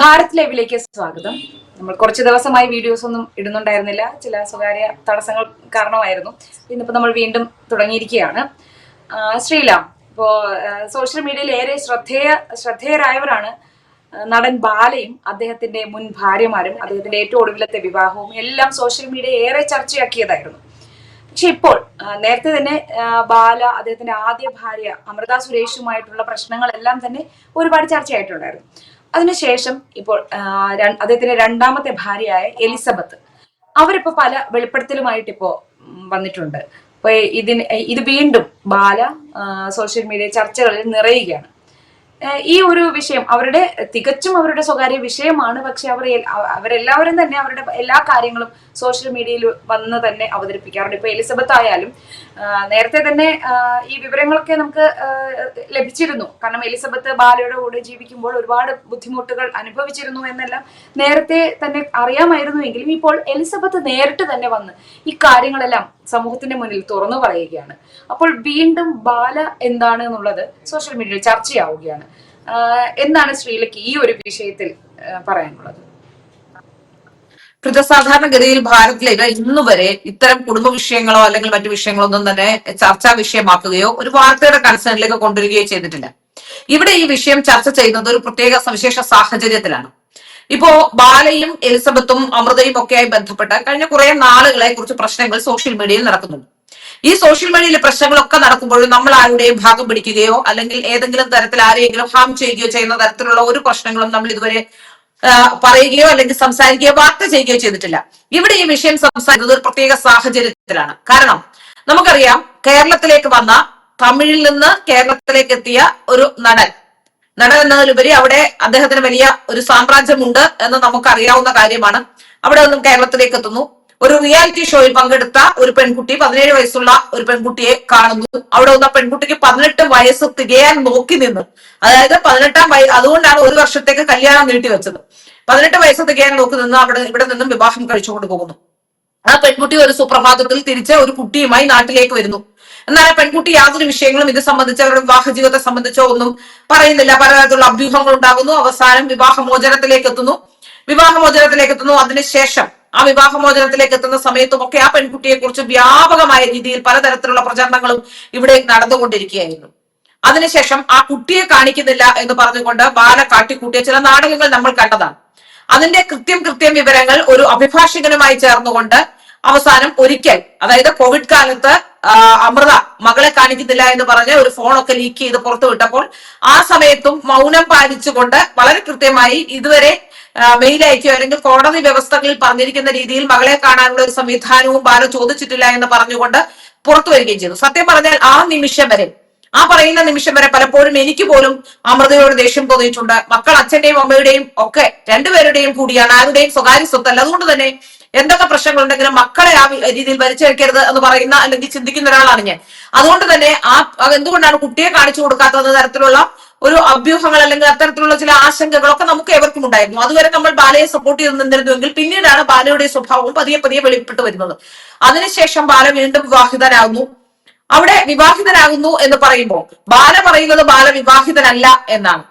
ഭാരത് ലൈവിലേക്ക് സ്വാഗതം. നമ്മൾ കുറച്ച് ദിവസമായി വീഡിയോസ് ഒന്നും ഇടുന്നുണ്ടായിരുന്നില്ല. ചില സ്വകാര്യ തടസ്സങ്ങൾ കാരണമായിരുന്നു. ഇന്നിപ്പോൾ നമ്മൾ വീണ്ടും തുടങ്ങിയിരിക്കുകയാണ്. ശ്രീല ശ്രീലാം ഇപ്പോ സോഷ്യൽ മീഡിയയിൽ ഏറെ ശ്രദ്ധേയ ശ്രദ്ധേയരായവരാണ് നടൻ ബാലയും അദ്ദേഹത്തിന്റെ മുൻ ഭാര്യമാരും അദ്ദേഹത്തിന്റെ ഏറ്റവും ഒടുവിലത്തെ വിവാഹവും എല്ലാം സോഷ്യൽ മീഡിയ ഏറെ ചർച്ചയാക്കിയതായിരുന്നു. പക്ഷെ ഇപ്പോൾ നേരത്തെ തന്നെ ബാല അദ്ദേഹത്തിന്റെ ആദ്യ ഭാര്യ അമൃത സുരേഷുമായിട്ടുള്ള പ്രശ്നങ്ങളെല്ലാം തന്നെ ഒരുപാട് ചർച്ചയായിട്ടുണ്ടായിരുന്നു. അതിനുശേഷം ഇപ്പോൾ അദ്ദേഹത്തിന്റെ രണ്ടാമത്തെ ഭാര്യയായ എലിസബത്ത്. അവരിപ്പോ പല വെളിപ്പെടുത്തലുമായിട്ട് ഇപ്പോ വന്നിട്ടുണ്ട്. ഇപ്പൊ ഇതിന് ഇത് വീണ്ടും ബാല സോഷ്യൽ മീഡിയ ചർച്ചകളിൽ നിറയുകയാണ്. ഈ ഒരു വിഷയം അവരുടെ തികച്ചും അവരുടെ സ്വകാര്യ വിഷയമാണ്. പക്ഷെ അവർ അവരെല്ലാവരും തന്നെ അവരുടെ എല്ലാ കാര്യങ്ങളും സോഷ്യൽ മീഡിയയിൽ വന്ന് തന്നെ അവതരിപ്പിക്കാറുണ്ട്. ഇപ്പൊ എലിസബത്ത് ആയാലും നേരത്തെ തന്നെ ഈ വിവരങ്ങളൊക്കെ നമുക്ക് ലഭിച്ചിരുന്നു. കാരണം എലിസബത്ത് ബാലയുടെ കൂടെ ജീവിക്കുമ്പോൾ ഒരുപാട് ബുദ്ധിമുട്ടുകൾ അനുഭവിച്ചിരുന്നു എന്നെല്ലാം നേരത്തെ തന്നെ അറിയാമായിരുന്നുവെങ്കിലും ഇപ്പോൾ എലിസബത്ത് നേരിട്ട് തന്നെ വന്ന് ഈ കാര്യങ്ങളെല്ലാം സമൂഹത്തിന്റെ മുന്നിൽ തുറന്നു പറയുകയാണ്. അപ്പോൾ വീണ്ടും ബാല എന്താണ് എന്നുള്ളത് സോഷ്യൽ മീഡിയയിൽ ചർച്ചയാവുകയാണ്. എന്താണ് ശ്രീലക്ക് ഈ ഒരു വിഷയത്തിൽ പറയാനുള്ളത്? സാധാരണഗതിയിൽ ഭാരതത്തിലേക്ക് ഇന്നു വരെ ഇത്തരം കുടുംബ വിഷയങ്ങളോ അല്ലെങ്കിൽ മറ്റു വിഷയങ്ങളോ ഒന്നും തന്നെ ചർച്ചാ വിഷയമാക്കുകയോ ഒരു വാർത്തയുടെ കൺസേണിലേക്ക് കൊണ്ടുവരികയോ ചെയ്തിട്ടില്ല. ഇവിടെ ഈ വിഷയം ചർച്ച ചെയ്യുന്നത് ഒരു പ്രത്യേക സവിശേഷ സാഹചര്യത്തിലാണ്. ഇപ്പോ ബാലയും എലിസബത്തും അമൃതയും ഒക്കെയായി ബന്ധപ്പെട്ട് കഴിഞ്ഞ കുറെ നാളുകളെ കുറിച്ച് പ്രശ്നങ്ങൾ സോഷ്യൽ മീഡിയയിൽ നടക്കുന്നുണ്ട്. ഈ സോഷ്യൽ മീഡിയയിലെ പ്രശ്നങ്ങളൊക്കെ നടക്കുമ്പോഴും നമ്മൾ ആരുടെയും ഭാഗം പിടിക്കുകയോ അല്ലെങ്കിൽ ഏതെങ്കിലും തരത്തിൽ ആരെയെങ്കിലും ഹാം ചെയ്യുകയോ ചെയ്യുന്ന തരത്തിലുള്ള ഒരു പ്രശ്നങ്ങളും നമ്മൾ ഇതുവരെ പറയുകയോ അല്ലെങ്കിൽ സംസാരിക്കുകയോ വാർത്ത ചെയ്യുകയോ ചെയ്തിട്ടില്ല. ഇവിടെ ഈ വിഷയം സംസാരിക്കുന്നത് ഒരു പ്രത്യേക സാഹചര്യത്തിലാണ്. കാരണം നമുക്കറിയാം കേരളത്തിലേക്ക് വന്ന തമിഴിൽ നിന്ന് കേരളത്തിലേക്ക് എത്തിയ ഒരു നടൻ. നടൻ എന്നതിലുപരി അവിടെ അദ്ദേഹത്തിന് വലിയ ഒരു സാമ്രാജ്യമുണ്ട് എന്ന് നമുക്ക് അറിയാവുന്ന കാര്യമാണ്. അവിടെ നിന്നും കേരളത്തിലേക്ക് എത്തുന്നു. ഒരു റിയാലിറ്റി ഷോയിൽ പങ്കെടുത്ത ഒരു പെൺകുട്ടി പതിനേഴ് വയസ്സുള്ള ഒരു പെൺകുട്ടിയെ കാണുന്നു. അവിടെ വന്ന പെൺകുട്ടിക്ക് പതിനെട്ട് വയസ്സ് തികയാൻ നോക്കി നിന്നു. അതായത് പതിനെട്ടാം വയ അതുകൊണ്ടാണ് ഒരു വർഷത്തേക്ക് കല്യാണം നീട്ടിവെച്ചത് പതിനെട്ട് വയസ്സ് തികയാൻ നോക്കി നിന്ന് അവിടെ ഇവിടെ നിന്നും വിവാഹം കഴിച്ചുകൊണ്ട് പോകുന്നു. ആ പെൺകുട്ടി ഒരു സുപ്രഭാതത്തിൽ തിരിച്ച് ഒരു കുട്ടിയുമായി നാട്ടിലേക്ക് വരുന്നു. എന്നാൽ ആ പെൺകുട്ടി യാതൊരു വിഷയങ്ങളും ഇത് സംബന്ധിച്ച് അവരുടെ വിവാഹ ജീവിതത്തെ സംബന്ധിച്ചോ ഒന്നും പറയുന്നില്ല. പലതരത്തിലുള്ള അഭ്യൂഹങ്ങൾ ഉണ്ടാകുന്നു അവസാനം വിവാഹമോചനത്തിലേക്ക് എത്തുന്നു. വിവാഹമോചനത്തിലേക്ക് എത്തുന്നു. അതിനുശേഷം ആ വിവാഹമോചനത്തിലേക്ക് എത്തുന്ന സമയത്തും ഒക്കെ ആ പെൺകുട്ടിയെ കുറിച്ച് വ്യാപകമായ രീതിയിൽ പലതരത്തിലുള്ള പ്രചരണങ്ങളും ഇവിടെ നടന്നുകൊണ്ടിരിക്കുകയായിരുന്നു. അതിനുശേഷം ആ കുട്ടിയെ കാണിക്കുന്നില്ല എന്ന് പറഞ്ഞുകൊണ്ട് ബാല കാട്ടിക്കൂട്ടിയ ചില നാടകങ്ങൾ നമ്മൾ കണ്ടതാണ്. അതിന്റെ കൃത്യം കൃത്യം വിവരങ്ങൾ ഒരു അഭിഭാഷകനുമായി ചേർന്നുകൊണ്ട് അവസാനം ഒരിക്കൽ അതായത് കോവിഡ് കാലത്ത് അമൃത മകളെ കാണിക്കുന്നില്ല എന്ന് പറഞ്ഞ് ഒരു ഫോണൊക്കെ ലീക്ക് ചെയ്ത് പുറത്തു വിട്ടപ്പോൾ ആ സമയത്തും മൗനം പാലിച്ചുകൊണ്ട് വളരെ കൃത്യമായി ഇതുവരെ മെയിൽ അയക്കുകയോ അല്ലെങ്കിൽ കോടതി വ്യവസ്ഥകളിൽ പറഞ്ഞിരിക്കുന്ന രീതിയിൽ മകളെ കാണാനുള്ള ഒരു സംവിധാനവും ബാല ചോദിച്ചിട്ടില്ല എന്ന് പറഞ്ഞുകൊണ്ട് പുറത്തു വരികയും ചെയ്തു. സത്യം പറഞ്ഞാൽ ആ നിമിഷം വരെ ആ പറയുന്ന നിമിഷം വരെ പലപ്പോഴും എനിക്ക് പോലും അമൃതയോട് ദേഷ്യം തോന്നിയിട്ടുണ്ട്. മക്കൾ അച്ഛന്റെയും അമ്മയുടെയും ഒക്കെ രണ്ടുപേരുടെയും കൂടിയാണ് ആരുടെയും സ്വകാര്യ സ്വത്തല്ല. അതുകൊണ്ട് തന്നെ എന്തൊക്കെ പ്രശ്നങ്ങളുണ്ടെങ്കിലും മക്കളെ ആ രീതിയിൽ വലിച്ചെടുക്കരുത് എന്ന് പറയുന്ന അല്ലെങ്കിൽ ചിന്തിക്കുന്ന ഒരാളാണ് ഞാൻ. അതുകൊണ്ട് തന്നെ ആ എന്തുകൊണ്ടാണ് കുട്ടിയെ കാണിച്ചു കൊടുക്കാത്തത് തരത്തിലുള്ള ഒരു അഭ്യൂഹങ്ങൾ അല്ലെങ്കിൽ അത്തരത്തിലുള്ള ചില ആശങ്കകളൊക്കെ നമുക്ക് ഏവർക്കും ഉണ്ടായിരുന്നു. അതുവരെ നമ്മൾ ബാലയെ സപ്പോർട്ട് ചെയ്ത് നിന്നിരുന്നുവെങ്കിൽ പിന്നീടാണ് ബാലയുടെ സ്വഭാവവും പതിയെ പതിയെ വെളിപ്പെട്ട് വരുന്നത്. അതിനുശേഷം ബാല വീണ്ടും വിവാഹിതനാകുന്നു. അവിടെ വിവാഹിതനാകുന്നു എന്ന് പറയുമ്പോൾ ബാല പറയുന്നത് ബാല വിവാഹിതനല്ല എന്നാണ്.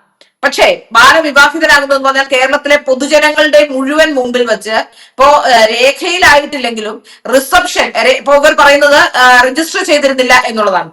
പക്ഷേ ബാല വിവാഹിതനാകുന്നു എന്ന് പറഞ്ഞാൽ കേരളത്തിലെ പൊതുജനങ്ങളുടെ മുഴുവൻ മുമ്പിൽ വെച്ച് ഇപ്പോ രേഖയിലായിട്ടില്ലെങ്കിലും റിസപ്ഷൻ ഇപ്പോ ഇവർ പറയുന്നത് രജിസ്റ്റർ ചെയ്തിരുന്നില്ല എന്നുള്ളതാണ്.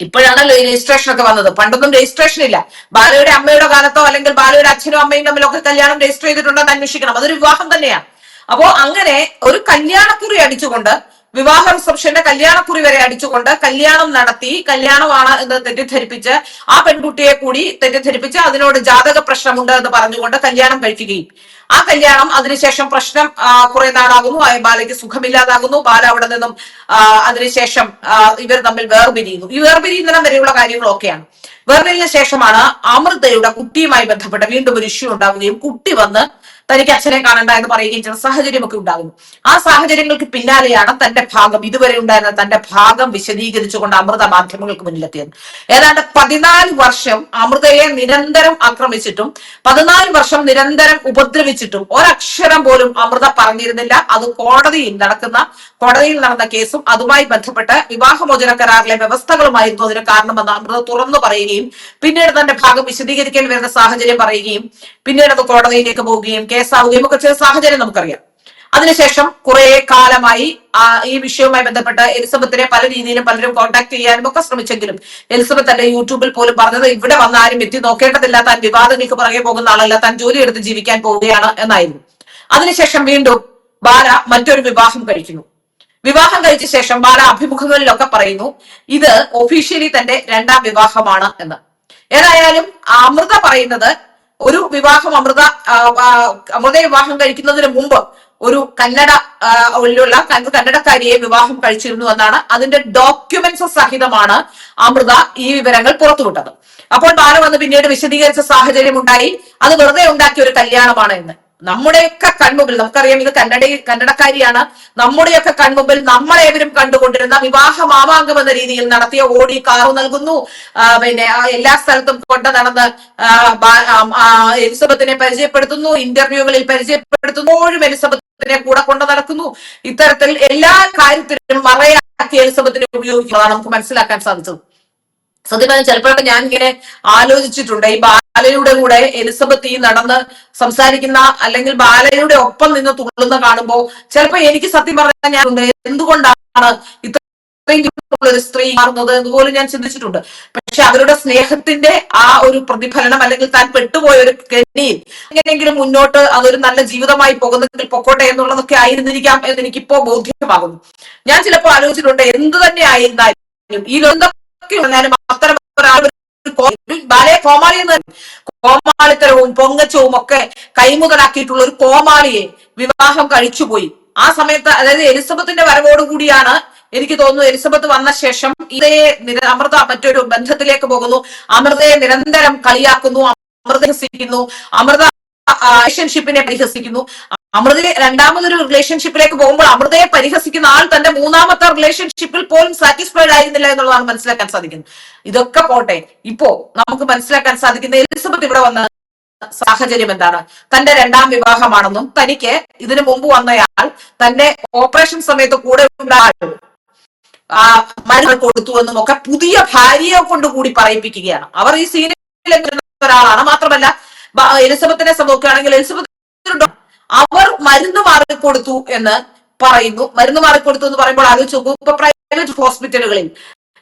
ഇപ്പോഴാണല്ലോ ഈ രജിസ്ട്രേഷൻ ഒക്കെ വന്നത്. പണ്ടൊന്നും രജിസ്ട്രേഷൻ ഇല്ല. ബാലയുടെ അമ്മയുടെ കാലത്തോ അല്ലെങ്കിൽ ബാലയുടെ അച്ഛനും അമ്മയും തമ്മിലൊക്കെ കല്യാണം രജിസ്റ്റർ ചെയ്തിട്ടുണ്ടെന്ന് അന്വേഷിക്കണം. അതൊരു വിവാഹം തന്നെയാണ്. അപ്പോ അങ്ങനെ ഒരു കല്യാണക്കുറി അടിച്ചുകൊണ്ട് വിവാഹ റിസപ്ഷന്റെ കല്യാണക്കുറി വരെ അടിച്ചുകൊണ്ട് കല്യാണം നടത്തി കല്യാണമാണ് എന്ന് തെറ്റിദ്ധരിപ്പിച്ച് ആ പെൺകുട്ടിയെ കൂടി തെറ്റിദ്ധരിപ്പിച്ച് അതിനോട് ജാതക പ്രശ്നമുണ്ട് എന്ന് പറഞ്ഞുകൊണ്ട് കല്യാണം കഴിക്കുകയും. ആ കല്യാണം അതിനുശേഷം പ്രശ്നം കുറെ നാളാകുന്നു. ആ ബാലയ്ക്ക് സുഖമില്ലാതാകുന്നു. ബാല അവിടെ നിന്നും അതിനുശേഷം ഇവർ തമ്മിൽ വേർപിരിയുന്നു. ഈ വേർപിരിയുന്നിടം വരെയുള്ള കാര്യങ്ങളൊക്കെയാണ് വേർപിരിഞ്ഞ ശേഷമാണ് അമൃതയുടെ കുട്ടിയുമായി ബന്ധപ്പെട്ട് വീണ്ടും ഒരു ഇഷ്യൂ ഉണ്ടാവുകയും കുട്ടി വന്ന് തനിക്ക് അച്ഛനെ കാണണ്ട എന്ന് പറയുകയും ചെയ്യുന്ന സാഹചര്യമൊക്കെ ഉണ്ടാകുന്നു. ആ സാഹചര്യങ്ങൾക്ക് പിന്നാലെയാണ് തന്റെ ഭാഗം ഇതുവരെ ഉണ്ടായിരുന്ന തന്റെ ഭാഗം വിശദീകരിച്ചുകൊണ്ട് അമൃത മാധ്യമങ്ങൾക്ക് മുന്നിലെത്തിയത്. ഏതാണ്ട് പതിനാല് വർഷം അമൃതയെ നിരന്തരം ആക്രമിച്ചിട്ടും പതിനാല് വർഷം നിരന്തരം ഉപദ്രവിച്ചിട്ടും ഒരക്ഷരം പോലും അമൃത പറഞ്ഞിരുന്നില്ല. അത് കോടതിയിൽ നടക്കുന്ന കോടതിയിൽ നടന്ന കേസും അതുമായി ബന്ധപ്പെട്ട് വിവാഹമോചന കരാറിലെ വ്യവസ്ഥകളുമായിരുന്നു അതിന് കാരണമെന്ന് അമൃത തുറന്നു പറയുകയും പിന്നീട് തന്റെ ഭാഗം വിശദീകരിക്കേണ്ടി വരുന്ന സാഹചര്യം പറയുകയും പിന്നീട് അത് കോടതിയിലേക്ക് പോവുകയും കേസാവുകയും ഒക്കെ ചെയ്ത സാഹചര്യം നമുക്കറിയാം. അതിനുശേഷം കുറെ കാലമായി ഈ വിഷയവുമായി ബന്ധപ്പെട്ട് എലിസബത്തിനെ പല രീതിയിലും പലരും കോൺടാക്ട് ചെയ്യാനും ഒക്കെ ശ്രമിച്ചെങ്കിലും എലിസബത്ത് തന്റെ യൂട്യൂബിൽ പോലും പറഞ്ഞത് ഇവിടെ വന്ന ആരും എത്തി നോക്കേണ്ടതില്ല താൻ വിവാദങ്ങൾക്ക് പുറകെ പോകുന്ന ആളല്ല താൻ ജോലി എടുത്ത് ജീവിക്കാൻ പോവുകയാണ് എന്നായിരുന്നു. അതിനുശേഷം വീണ്ടും ബാല മറ്റൊരു വിവാഹം കഴിക്കുന്നു. വിവാഹം കഴിച്ച ശേഷം ബാല അഭിമുഖങ്ങളിലൊക്കെ പറയുന്നു ഇത് ഒഫീഷ്യലി തന്റെ രണ്ടാം വിവാഹമാണ് എന്ന്. ഏതായാലും അമൃത പറയുന്നത് ഒരു വിവാഹം അമൃത അമൃത വിവാഹം കഴിക്കുന്നതിന് മുമ്പ് ഒരു കന്നഡ ഉള്ള കന്ന- കന്നഡക്കാരിയെ വിവാഹം കഴിച്ചിരുന്നു എന്നാണ് അതിന്റെ ഡോക്യുമെന്റ്സ് സഹിതമാണ് അമൃത ഈ വിവരങ്ങൾ പുറത്തുവിട്ടത്. അപ്പോൾ ബാല വന്ന് പിന്നീട് വിശദീകരിച്ച സാഹചര്യം ഉണ്ടായി അത് വെറുതെ ഉണ്ടാക്കിയ ഒരു കല്യാണമാണ് എന്ന് നമ്മുടെയൊക്കെ കൺമുമ്പിൽ നമുക്കറിയാം ഇത് കന്നഡ കന്നഡക്കാരിയാണ്. നമ്മുടെയൊക്കെ കൺമുമ്പിൽ നമ്മളേവരും കണ്ടുകൊണ്ടിരുന്ന വിവാഹ മാമാങ്കം എന്ന രീതിയിൽ നടത്തിയ ഓടി കാറു നൽകുന്നു. പിന്നെ എല്ലാ സ്ഥലത്തും കൊണ്ട് നടന്ന് എലിസബത്തിനെ പരിചയപ്പെടുത്തുന്നു. ഇന്റർവ്യൂകളിൽ പരിചയപ്പെടുത്തുന്നു. എപ്പോഴും എലിസബത്തിനെ കൂടെ കൊണ്ട് നടക്കുന്നു. ഇത്തരത്തിൽ എല്ലാ കാര്യത്തിലും മറയാക്കി എലിസബത്തിനെ ഉപയോഗിക്കുന്നതാണ് നമുക്ക് മനസ്സിലാക്കാൻ സാധിച്ചത്. സത്യം പറഞ്ഞാൽ ചിലപ്പോഴൊക്കെ ഞാൻ ഇങ്ങനെ ആലോചിച്ചിട്ടുണ്ട്. ഈ ബാലയുടെ കൂടെ എലിസബത്ത് ഈ നടന്ന് സംസാരിക്കുന്ന അല്ലെങ്കിൽ ബാലയുടെ ഒപ്പം നിന്ന് തുള്ളുന്ന കാണുമ്പോ ചിലപ്പോ എനിക്ക് സത്യം പറഞ്ഞാൽ ഞാൻ എന്തുകൊണ്ടാണ് ഇത്രയും ഒരു സ്ത്രീ മാറുന്നത് എന്ന് പോലും ഞാൻ ചിന്തിച്ചിട്ടുണ്ട്. പക്ഷെ അവരുടെ സ്നേഹത്തിന്റെ ആ ഒരു പ്രതിഫലനം അല്ലെങ്കിൽ താൻ പെട്ടുപോയ ഒരു കെണിയിൽ എങ്ങനെയെങ്കിലും മുന്നോട്ട് അതൊരു നല്ല ജീവിതമായി പോകുന്നെങ്കിൽ പൊക്കോട്ടെ എന്നുള്ളതൊക്കെ ആയിരുന്നിരിക്കാം എന്ന് എനിക്കിപ്പോ ബോധ്യമാകുന്നു. ഞാൻ ചിലപ്പോ ആലോചിച്ചിട്ടുണ്ട് എന്ത് തന്നെ ആയിരുന്നാലും ഈ ലോകം ും വന്നാലും ബാലയെ കോമാളി എന്ന് കോമാളിത്തരവും പൊങ്ങച്ചവും ഒക്കെ കൈമുതലാക്കിയിട്ടുള്ള ഒരു കോമാളിയെ വിവാഹം കഴിച്ചുപോയി. ആ സമയത്ത് അതായത് എലിസബത്തിന്റെ വരവോടുകൂടിയാണ് എനിക്ക് തോന്നുന്നു എലിസബത്ത് വന്ന ശേഷം ഇതയെ അമൃത മറ്റൊരു ബന്ധത്തിലേക്ക് പോകുന്നു. അമൃതയെ നിരന്തരം കളിയാക്കുന്നു അമൃത ഹസിക്കുന്നു അമൃത റിലേഷൻഷിപ്പിനെ പരിഹസിക്കുന്നു. അമൃതയെ രണ്ടാമതൊരു റിലേഷൻഷിപ്പിലേക്ക് പോകുമ്പോൾ അമൃതയെ പരിഹസിക്കുന്ന ആൾ തന്റെ മൂന്നാമത്തെ റിലേഷൻഷിപ്പിൽ പോലും സാറ്റിസ്ഫൈഡ് ആയിരുന്നില്ല എന്നുള്ളതാണ് മനസ്സിലാക്കാൻ സാധിക്കുന്നത്. ഇതൊക്കെ പോട്ടെ. ഇപ്പോ നമുക്ക് മനസ്സിലാക്കാൻ സാധിക്കുന്ന എലിസബത്ത് ഇവിടെ വന്ന സാഹചര്യം എന്താണ്? തന്റെ രണ്ടാം വിവാഹമാണെന്നും തനിക്ക് ഇതിനു മുമ്പ് വന്നയാൾ തന്റെ ഓപ്പറേഷൻ സമയത്ത് കൂടെ ആ മരുന്ന് കൊടുത്തു എന്നും ഒക്കെ പുതിയ ഭാര്യയെ കൊണ്ട് കൂടി പറയിപ്പിക്കുകയാണ്. അവർ ഈ സീനിൽ ഒരാളാണ്. മാത്രമല്ല എലിസബത്തിനെ നോക്കുകയാണെങ്കിൽ എലിസബത്ത് അവർ മരുന്ന് മാറിക്കൊടുത്തു എന്ന് പറയുന്നു. മരുന്ന് മാറിക്കൊടുത്തു എന്ന് പറയുമ്പോൾ ആലോചിച്ച് നോക്കൂ ഇപ്പൊ പ്രൈവറ്റ് ഹോസ്പിറ്റലുകളിൽ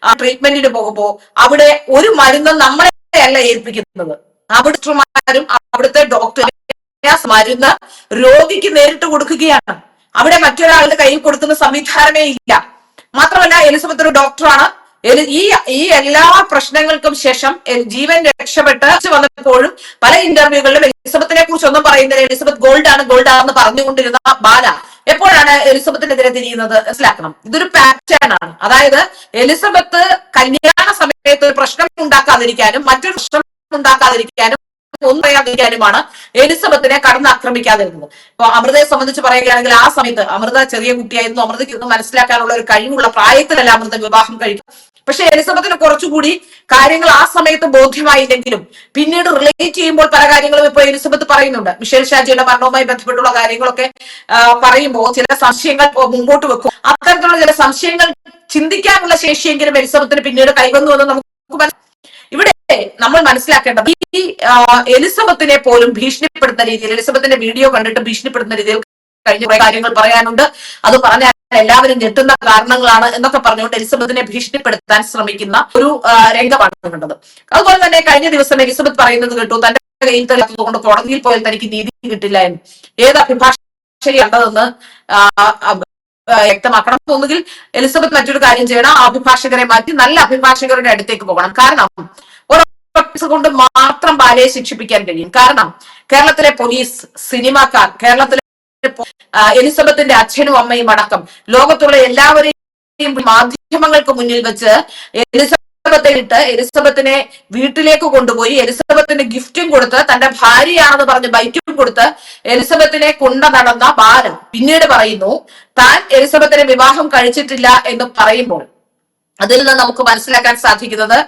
ട്രീറ്റ്മെന്റിന് പോകുമ്പോൾ അവിടെ ഒരു മരുന്ന് നമ്മളെ അല്ല ഏൽപ്പിക്കുന്നത്. അവിടുത്തെ അവിടുത്തെ ഡോക്ടർ മരുന്ന് രോഗിക്ക് നേരിട്ട് കൊടുക്കുകയാണ്. അവിടെ മറ്റൊരാളുടെ കയ്യിൽ കൊടുക്കുന്ന സംവിധാനമേ ഇല്ല. മാത്രമല്ല എലിസബത്ത് ഒരു ഡോക്ടറാണ് ഈ ഈ എല്ലാ പ്രശ്നങ്ങൾക്കും ശേഷം ജീവൻ രക്ഷപ്പെട്ട് വന്നപ്പോഴും പല ഇന്റർവ്യൂകളിലും എലിസബത്തിനെ കുറിച്ച് ഒന്നും പറയുന്നില്ല. എലിസബത്ത് ഗോൾഡ് ആണ് ഗോൾഡ് ആണെന്ന് പറഞ്ഞുകൊണ്ടിരുന്ന ബാല എപ്പോഴാണ് എലിസബത്തിനെതിരെ തിരിയുന്നത്? മനസ്സിലാക്കണം. ഇതൊരു പാറ്റേൺ ആണ്. അതായത് എലിസബത്ത് കല്യാണ സമയത്ത് ഒരു പ്രശ്നം ഉണ്ടാക്കാതിരിക്കാനും മറ്റൊരു പ്രശ്നം ഉണ്ടാക്കാതിരിക്കാനും ഒന്നും പറയാതിരിക്കാനുമാണ് എലിസബത്തിനെ കടന്നാക്രമിക്കാതിരുന്നത് ഇപ്പൊ അമൃതയെ സംബന്ധിച്ച് പറയുകയാണെങ്കിൽ ആ സമയത്ത് അമൃത ചെറിയ കുട്ടിയായിരുന്നു. അമൃതയ്ക്ക് ഒന്നും മനസ്സിലാക്കാനുള്ള ഒരു കഴിവുള്ള പ്രായത്തിലല്ല അമൃത വിവാഹം കഴിക്കും പക്ഷെ എലിസബത്തിന് കുറച്ചുകൂടി കാര്യങ്ങൾ ആ സമയത്ത് ബോധ്യമായില്ലെങ്കിലും പിന്നീട് റിലേറ്റ് ചെയ്യുമ്പോൾ പല കാര്യങ്ങളും ഇപ്പൊ എലിസബത്ത് പറയുന്നുണ്ട്. മിഷേൽ ഷാജിയുടെ മരണവുമായി ബന്ധപ്പെട്ടുള്ള കാര്യങ്ങളൊക്കെ പറയുമ്പോൾ ചില സംശയങ്ങൾ മുമ്പോട്ട് വെക്കും. അത്തരത്തിലുള്ള ചില സംശയങ്ങൾ ചിന്തിക്കാനുള്ള ശേഷിയെങ്കിലും എലിസബത്തിന് പിന്നീട് കൈവന്നു എന്ന് നമുക്ക് ഇവിടെ നമ്മൾ മനസ്സിലാക്കേണ്ടത് ഈ എലിസബത്തിനെ പോലും ഭീഷണിപ്പെടുത്തുന്ന രീതിയിൽ എലിസബത്തിന്റെ വീഡിയോ കണ്ടിട്ട് ഭീഷണിപ്പെടുത്തുന്ന രീതിയിൽ കഴിഞ്ഞ കുറെ കാര്യങ്ങൾ പറയാനുണ്ട്. അത് പറഞ്ഞാൽ എല്ലാവരും ഞെട്ടുന്ന കാരണങ്ങളാണ് എന്നൊക്കെ പറഞ്ഞുകൊണ്ട് എലിസബത്തിനെ ഭീഷണിപ്പെടുത്താൻ ശ്രമിക്കുന്ന ഒരു രംഗമാണ് കണ്ടത്. അതുപോലെ തന്നെ കഴിഞ്ഞ ദിവസം എലിസബത്ത് പറയുന്നത് കേട്ടു തന്റെ കയ്യിൽ തരാത്തത് കൊണ്ട് കോടതിയിൽ പോയാൽ തനിക്ക് നീതി കിട്ടില്ല എന്ന്. ഏത് അഭിഭാഷകരെ വ്യക്തമാക്കണം. ഒന്നുകിൽ എലിസബത്ത് മറ്റൊരു കാര്യം ചെയ്യണം. അഭിഭാഷകരെ മാറ്റി നല്ല അഭിഭാഷകരുടെ അടുത്തേക്ക് പോകണം. കാരണം ഒരു കൊണ്ട് മാത്രം ബാലയെ ശിക്ഷിപ്പിക്കാൻ കഴിയും. കാരണം കേരളത്തിലെ പോലീസ് സിനിമാക്കാർ കേരളത്തിലെ എലിസബത്തിന്റെ അച്ഛനും അമ്മയും അടക്കം ലോകത്തുള്ള എല്ലാവരെയും മാധ്യമങ്ങൾക്ക് മുന്നിൽ വെച്ച് എലിസബത്തെ ഇട്ട് എലിസബത്തിനെ വീട്ടിലേക്ക് കൊണ്ടുപോയി എലിസബത്തിന് ഗിഫ്റ്റും കൊടുത്ത് തന്റെ ഭാര്യയാണെന്ന് പറഞ്ഞ് ബൈറ്റും കൊടുത്ത് എലിസബത്തിനെ കൊണ്ട നടന്ന ബാലൻ പിന്നീട് പറയുന്നു താൻ എലിസബത്തിനെ വിവാഹം കഴിച്ചിട്ടില്ല എന്ന് പറയുമ്പോൾ അതിൽ നിന്ന് നമുക്ക് മനസ്സിലാക്കാൻ സാധിക്കുന്നത്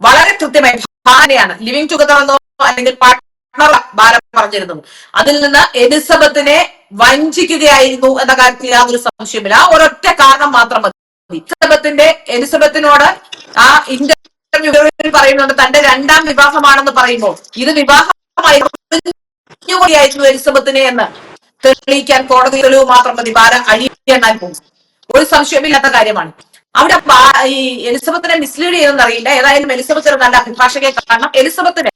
വളരെ കൃത്യമായി ഭാര്യയാണ്. ലിവിങ് ടുഗദർ എന്നോ അല്ലെങ്കിൽ പാർട്ട്ണർ പറഞ്ഞിരുന്നു. അതിൽ നിന്ന് എലിസബത്തിനെ വഞ്ചിക്കുകയായിരുന്നു എന്ന കാര്യത്തിൽ യാതൊരു സംശയമില്ല ഒരൊറ്റ കാരണം മാത്രം മതി. എലിസബത്തിന്റെ എലിസബത്തിനോട് ആ ഇന്റർവ്യൂ പറയുന്നുണ്ട് തന്റെ രണ്ടാം വിവാഹമാണെന്ന് പറയുമ്പോൾ ഇത് വിവാഹമായിരുന്നു എലിസബത്തിനെ എന്ന് തെളിയിക്കാൻ കോടതി തെളിവ് മാത്രം മതി ബാല അഴിയാൻ പോകും. ഒരു സംശയമില്ലാത്ത കാര്യമാണ്. അവിടെ ഈ എലിസബത്തിനെ മിസ്ലീഡ് ചെയ്തെന്നറിയില്ല ഏതായാലും എലിസബത്തിന് നല്ല അഭിഭാഷകയെ കാരണം എലിസബത്തിന്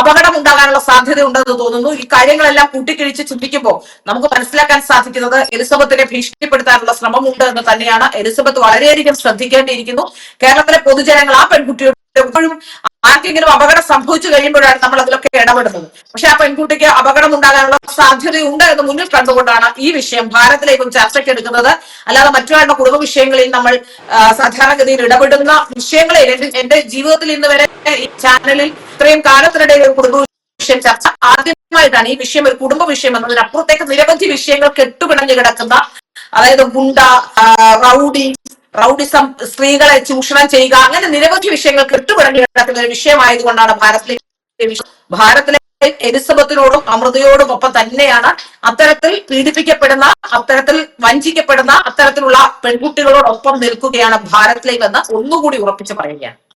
അപകടം ഉണ്ടാകാനുള്ള സാധ്യത ഉണ്ടെന്ന് തോന്നുന്നു. ഈ കാര്യങ്ങളെല്ലാം കൂട്ടിക്കിഴിച്ച് ചിന്തിക്കുമ്പോൾ നമുക്ക് മനസ്സിലാക്കാൻ സാധിക്കുന്നത് എലിസബത്തിനെ ഭീഷണിപ്പെടുത്താനുള്ള ശ്രമമുണ്ട് എന്ന് തന്നെയാണ്. എലിസബത്ത് വളരെയധികം ശ്രദ്ധിക്കേണ്ടിയിരിക്കുന്നു. കേരളത്തിലെ പൊതുജനങ്ങൾ ആ പെൺകുട്ടിയോട് എപ്പോഴും ആർക്കെങ്കിലും അപകടം സംഭവിച്ചു കഴിയുമ്പോഴാണ് നമ്മൾ അതിലൊക്കെ ഇടപെടുന്നത്. പക്ഷെ ആ പെൺകുട്ടിക്ക് അപകടം ഉണ്ടാകാനുള്ള സാധ്യതയുണ്ട് എന്ന് മുന്നിൽ കണ്ടുകൊണ്ടാണ് ഈ വിഷയം ഭാരതത്തിലേക്കും ചർച്ചയ്ക്ക് എടുക്കുന്നത്. അല്ലാതെ മറ്റൊരാളുടെ കുടുംബ വിഷയങ്ങളിൽ നമ്മൾ സാധാരണഗതിയിൽ ഇടപെടുന്ന വിഷയങ്ങളെ എന്റെ എന്റെ ജീവിതത്തിൽ ഇന്ന് വരെ ഈ ചാനലിൽ ഇത്രയും കാലത്തിനിടയിൽ ഒരു കുടുംബ വിഷയം ചർച്ച ആദ്യമായിട്ടാണ് ഈ വിഷയം ഒരു കുടുംബ വിഷയം എന്നതിനപ്പുറത്തേക്ക് നിരവധി വിഷയങ്ങൾ കെട്ടുപിണഞ്ഞു കിടക്കുന്ന അതായത് ഗുണ്ട റൗഡി റൗഡിസം സ്ത്രീകളെ ചൂഷണം ചെയ്യുക അങ്ങനെ നിരവധി വിഷയങ്ങൾ കെട്ടുപിടങ്ങി കിടക്കുന്ന ഒരു വിഷയമായതുകൊണ്ടാണ് ഭാരതത്തിലെ ഭാരതത്തിലെ എലിസബത്തിനോടും അമൃതയോടും ഒപ്പം തന്നെയാണ് അത്തരത്തിൽ പീഡിപ്പിക്കപ്പെടുന്ന അത്തരത്തിൽ വഞ്ചിക്കപ്പെടുന്ന അത്തരത്തിലുള്ള പെൺകുട്ടികളോടൊപ്പം നിൽക്കുകയാണ് ഭാരത് എന്ന് ഒന്നുകൂടി ഉറപ്പിച്ച് പറയുകയാണ്.